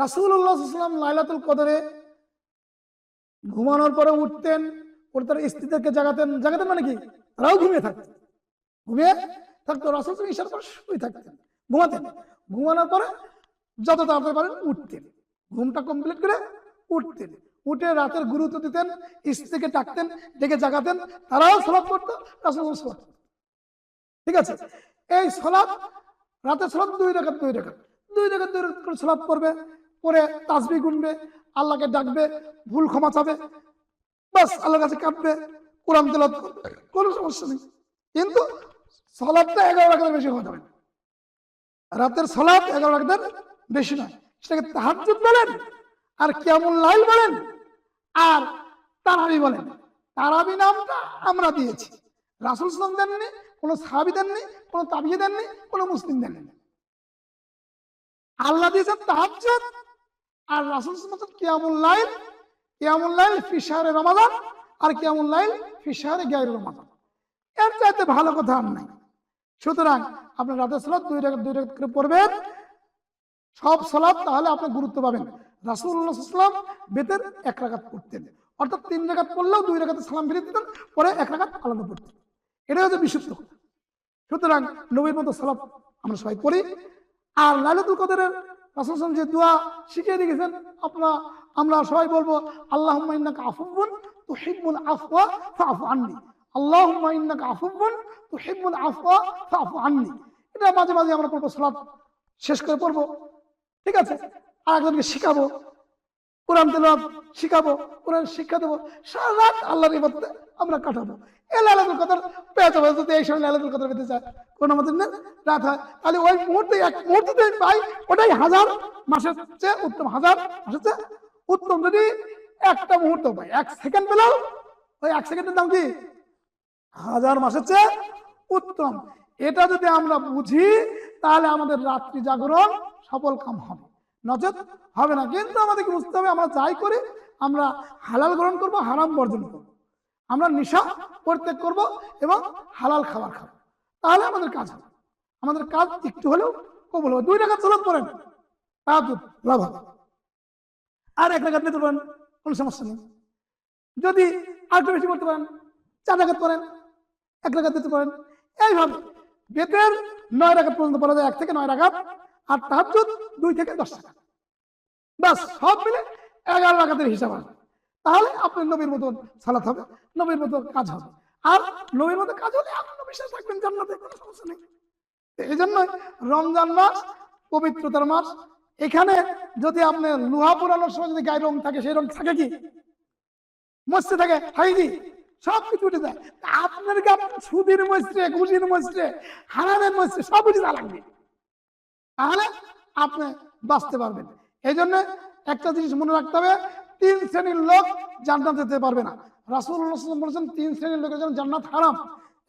রাসুল্লাহাম লাইলাতুল কদরে ঘুমানোর পরে উঠতেন ওর তার স্ত্রীদেরকে জাগাতেন। জাগাতেন মানে কি? তারাও ঘুমিয়ে থাকতেন। ঘুমিয়ে থাকতো, রাসুল ঈশার পর শুয়ে থাকতেন, ঘুমাতেন। ঘুমানোর পরে যত তাড়াতাড়ি পারেন উঠতেন। ঘুমটা কমপ্লিট করে উঠতেন। উঠে রাতের গুরুত্ব দিতেন, স্ত্রীকে ডাকতেন, ডেকে জাগাতেন, তারাও সলাপ করতো রাসুল সলাপ ঠিক আছে? এই সলাপ রাতের সলাপ দুই রেখাত দুই রেখাত। দুই রেখাত দুই রেখাত সলাপ করবে পরে তাসবি গুনবে, আল্লাহকে ডাকবে, ভুল ক্ষমা চাবে বাস আল্লাহর কাছে কাঁদবে, কোরআন তেলাত করবে। কোনো সমস্যা নেই। কিন্তু সলাপটা এগারো রাখাতের বেশি হওয়া যাবে। রাতের সলাপ এগারো রাখাতের বেশি নয়। সেটাকে তাহাজুদ বলেন, আর কেমন লাইল বলেন, আর তারাবি বলেন। তারাবি নামটা আমরা দিয়েছি। রাসুল সালাম দেননি, কোনো সাহাবি দেননি, কোনো তাবিয়ে দেননি, কোনো মুসলিম দেননি। আল্লাহ দিয়েছেন তাহাজ্জুদ আর রাসুল সালাম কিয়ামুল লাইল কিয়ামুল লাইল ফি শাহরে রমাদান আর কিয়ামুল লাইল ফি শাহরে গায়রু রমাদান। এর চাইতে ভালো কথা আর নাই। সুতরাং আপনার রাতের সালাত দুই রাকাত দুই রাকাত করে পড়বেন। সব সালাত তাহলে আপনি গুরুত্ব পাবেন। রাসুল্লাহাম বেতের এক রাকাত পড়তেন। অর্থাৎ তিন রাকাত পড়লেও দুই রাকাতে সালাম ফিরে দিতেন, পরে এক রাকাত আলাদা পড়তেন। এটাই হচ্ছে বিশুদ্ধ সুতরাং নবীর মতো সালাত আমরা সবাই পড়ি। আর লাইলাতুল কদরের রাসুল যে দোয়া শিখিয়ে দিয়েছেন, আপনারা, আমরা সবাই বলব আল্লাহ ইন্নাকা আফুবুন তুহিব্বুল আফওয়া ফাফু আননি। আল্লাহ ইন্নাকা আফুবুন তুহিব্বুল আফওয়া ফাফু আননি। এটা মাঝে মাঝে আমরা পড়ব, সালাত শেষ করে পড়ব। ঠিক আছে? আর একজনকে শিখাবো, কোরআন তেলাওয়াত শিখাবো কোরআন শিক্ষা দেবো। সারা রাত আল্লাহর ইবাদতে আমরা কাটাবো। এই সময় পেতে চায় কোন রাত হয় তাহলে ওই মুহূর্তে, এক মুহূর্তে পাই, ওটাই হাজার মাসের চেয়ে উত্তম, হাজার মাসের চেয়ে উত্তম যদি একটা মুহূর্ত পাই। এক সেকেন্ড ওই এক সেকেন্ডের দাম কি? হাজার মাসের চেয়ে উত্তম। এটা যদি আমরা বুঝি, তাহলে আমাদের রাত্রি জাগরণ সফল কাম হবে। নচেত হবে না। কিন্তু আমাদেরকে বুঝতে হবে, আমরা যাই করি, আমরা হালাল গ্রহণ করব, হারাম বর্জন করব। আমরা নিশা পরিত্যাগ করব এবং হালাল খাবার খাব। তাহলে আমাদের কাজ হবে। আমাদের কাজ একটু হলেও কবল হবে। দুই টাকা চলত করেন তাহলে লাভ হবে। আর এক টাকা নিতে পারেন, কোনো সমস্যা নেই। যদি আর একটু বেশি করতে পারেন, চার টাকা করেন এক টাকা দিতে পারেন। এইভাবে বেতের নয় টাকা পর্যন্ত পড়া যায়, এক থেকে নয় টাকা আর তাহাজুদ দুই থেকে দশ টাকা বাস সব মিলে এগারো টাকাতের হিসাব আসবে। তাহলে আপনার নবীর মতন সালাত হবে, নবীর মতো কাজ হবে। আর নবীর মতো কাজ হলে আপনি বিশ্বাস রাখবেন জান্নাতে কোনো সমস্যা নেই। এই জন্য রমজান মাস, পবিত্রতার মাস, এখানে যদি আপনি লোহা পুরানোর সময় যদি গায়ে রং থাকে, সেই রং থাকে কি? মসজিদ থাকে কি? সব কিছু উঠে যায়। আপনার আপনার সুদির মসজিদে, ঘুষির মসজিদে হারানের মসজিদে সব উঠে যা লাগবে? তাহলে আপনি বাঁচতে পারবেন। এই জন্য একটা জিনিস মনে রাখতে হবে তিন শ্রেণির লোক জান্নাত যেতে পারবে না। রাসুল বলেছেন, তিন শ্রেণির লোকের জন্য জান্নাত হারাম।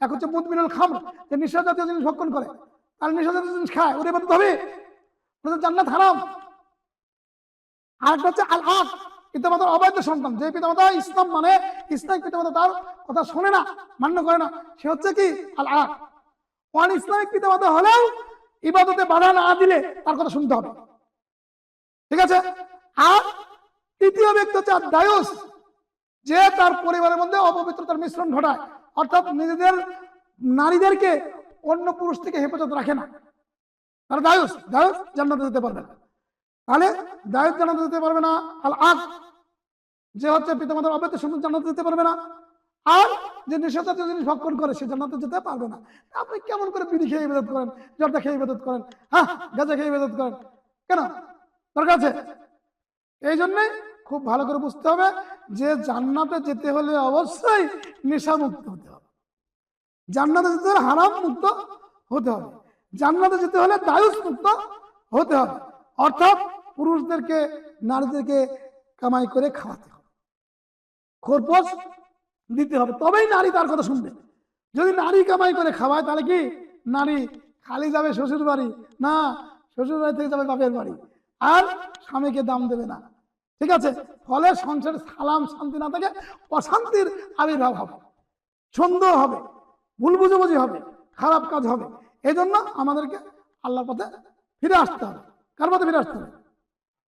এক হচ্ছে মুদমিনুল খাম যে নিশা জাতীয় জিনিস ভক্ষণ করে। আর নিশা জাতীয় জিনিস খায়, ওরে বাদ হবে। জান্নাত হারাম। আরেকটা হচ্ছে আল পিতামাতার অবৈধ সন্তান। যে পিতামাতা ইসলাম মানে পিতামাতা তার কথা শোনে না, মান্য করে না, সে হচ্ছে কি? আল ইসলামিক পিতামাতা হলেও ইবাদতে বাধা না দিলে তার কথা শুনতে হবে। ঠিক আছে? আর তৃতীয় ব্যক্তি হচ্ছে দায়ুস যে তার পরিবারের মধ্যে অপবিত্রতার মিশ্রণ ঘটায়। অর্থাৎ নিজেদের নারীদেরকে অন্য পুরুষ থেকে হেফাজত রাখে না। তারা দায়ুস দায়ুস জান্নাতে যেতে পারবে না। তাহলে দায়ুস জান্নাতে যেতে পারবে না, আল আগ যে হচ্ছে পিতামাতার অবৈধ সন্তান জান্নাতে যেতে পারবে না, আর যে নিষেধাজ্য জিনিস ভক্ষণ করে সে জান্নাতে যেতে পারবে না। আপনি কেমন করে বিড়ি খেয়ে ইবাদত করেন, জর্দা খেয়ে ইবাদত করেন হ্যাঁ গাঁজা খেয়ে ইবাদত করেন? কেন? দরকার আছে? এই জন্যে খুব ভালো করে বুঝতে হবে যে জান্নাতে যেতে হলে অবশ্যই নেশা মুক্ত হতে হবে। জান্নাতে যেতে হলে হারাম মুক্ত হতে হবে। জান্নাতে যেতে হলে দায়ুস মুক্ত হতে হবে। অর্থাৎ পুরুষদেরকে, নারীদেরকে কামাই করে খাওয়াতে হবে। খোরপোশ দিতে হবে। তবেই নারী তার কথা শুনবে। যদি নারী কামাই করে খাওয়ায়, তাহলে কি? নারী খালি যাবে শ্বশুর বাড়ি না শ্বশুর বাড়ি থেকে যাবে বাপের বাড়ি। আর স্বামীকে দাম দেবে না। ঠিক আছে? ফলে সংসারে সালাম, শান্তি না থাকে, অশান্তির আবির্ভাব হবে। সন্দেহ হবে, ভুল বুঝাবুঝি হবে, খারাপ কাজ হবে। এই জন্য আমাদেরকে আল্লাহর পথে ফিরে আসতে হবে। কার পথে ফিরে আসতে হবে?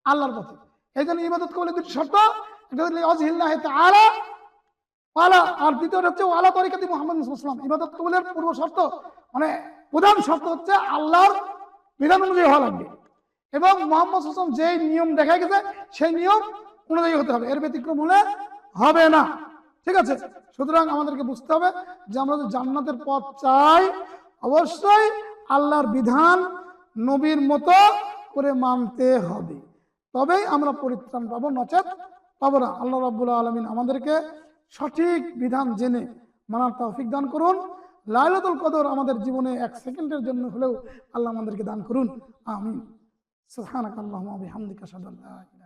আল্লাহর পথে। এই জন্য ইবাদত কবুলের দুটি শর্ত। একটা হলো অজহিল্লাহ তাআলা, ওয়ালা, আর দ্বিতীয়টা হচ্ছে ওয়ালা তরিকাতি মুহাম্মদ ইসলাম ইবাদত কবুলের পূর্ব শর্ত মানে প্রধান শর্ত হচ্ছে আল্লাহর বিধান অনুযায়ী হওয়া লাগবে। এবং মোহাম্মদ হাসান যেই নিয়ম দেখা গেছে, সেই নিয়ম অনুযায়ী হতে হবে। এর ব্যতিক্রম হলে হবে না। ঠিক আছে? সুতরাং আমাদেরকে বুঝতে হবে যে আমরা জান্নাতের পথ চাই, অবশ্যই আল্লাহর বিধান নবীর মতো করে মানতে হবে। তবেই আমরা পরিত্রাণ পাবো, নচেত পাবো না। আল্লাহ রাব্বুল আলমিন আমাদেরকে সঠিক বিধান জেনে মানার তৌফিক দান করুন। লাইলাতুল কদর আমাদের জীবনে এক সেকেন্ডের জন্য হলেও আল্লাহ আমাদেরকে দান করুন। আমিন। سبحانك اللهم وبحمدك أشهد أن لا إله إلا أنت